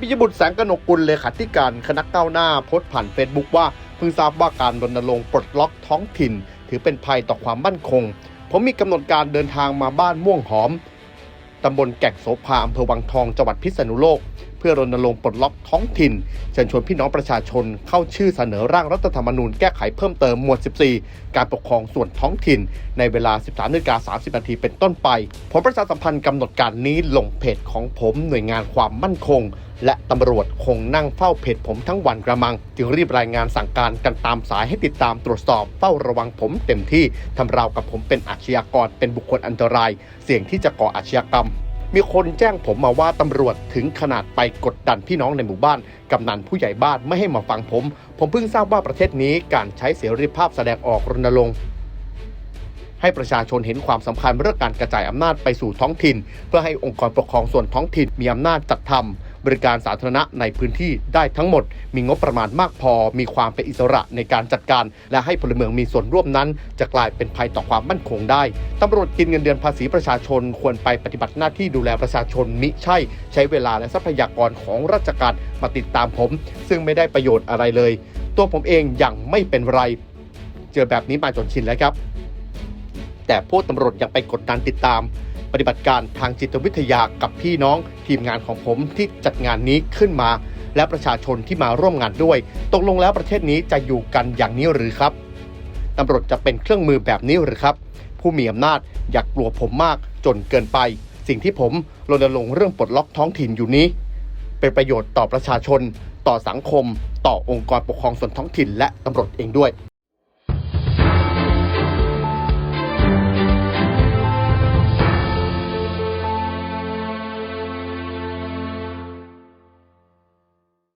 ปิยบุตรแสงกนกุลเลขาธิการคณะก้าวหน้าโพสต์ผ่านเฟซบุ๊กว่าเพิ่งทราบว่าการรณรงค์ปลดล็อกท้องถิ่น ถือเป็นภัยต่อความมั่นคง ผมมีกำหนดการเดินทางมาบ้านม่วงหอมตำบลแก่งโสภาอำเภอวังทองจังหวัดพิษณุโลก พื่อรณรงค์ปลดล็อกท้องถิ่นเชิญชวนพี่น้องประชาชนเข้าชื่อเสนอร่างรัฐธรรมนูญแก้ไขเพิ่มเติมหมวด 14 การปกครองส่วนท้องถิ่น ในเวลา 13นาฬิกา30นาทีเป็นต้นไป ผมประชาสัมพันธ์กำหนดการนี้ลงเพจของผมหน่วยงานความมั่นคง และตำรวจคงนั่งเฝ้าเพจผมทั้งวันกระมัง จึงรีบรายงานสั่งการกันตามสายให้ติดตามตรวจสอบเฝ้าระวังผมเต็มที่ทำราวกับผมเป็นอาชญากรเป็นบุคคลอันตราย เสี่ยงที่จะก่ออาชญากรรม มีคนแจ้งผมมาว่าตำรวจถึงขนาดไปกดดันพี่น้องในหมู่บ้าน กำนันผู้ใหญ่บ้านไม่ให้มาฟังผม ผมเพิ่งทราบว่าประเทศนี้การใช้เสรีภาพแสดงออกรณรงค์ให้ประชาชนเห็นความสำคัญเรื่องการกระจายอำนาจไปสู่ท้องถิ่น เพื่อให้องค์กรปกครองส่วนท้องถิ่นมีอำนาจจัดทำ บริการสาธารณะในพื้นที่ได้ทั้งหมด มีงบประมาณมากพอ มีความเป็นอิสระในการจัดการ และให้พลเมืองมีส่วนร่วมนั้น จะกลายเป็นภัยต่อความมั่นคงได้ตำรวจกินเงินเดือนภาษีประชาชนควรไปปฏิบัติหน้าที่ดูแลประชาชนมิใช่ ใช้เวลาและทรัพยากรของราชการมาติดตามผม ซึ่งไม่ได้ประโยชน์อะไรเลย ตัวผมเองยังไม่เป็นไร เจอแบบนี้มาจนชินแล้วครับ แต่พวกตำรวจยังไปกดดันติดตาม ปฏิบัติการทางจิตวิทยากับพี่น้องทีมงานของผมที่จัดงานนี้ขึ้นมา และประชาชนที่มาร่วมงานด้วย ตกลงแล้วประเทศนี้จะอยู่กันอย่างนี้หรือครับตำรวจจะเป็นเครื่องมือแบบนี้หรือครับ ผู้มีอำนาจอยากกลัวผมมากจนเกินไป สิ่งที่ผมรณรงค์เรื่องปลดล็อกท้องถิ่นอยู่นี้ เป็นประโยชน์ต่อประชาชน ต่อสังคม ต่อองค์กรปกครองส่วนท้องถิ่นและตำรวจเองด้วย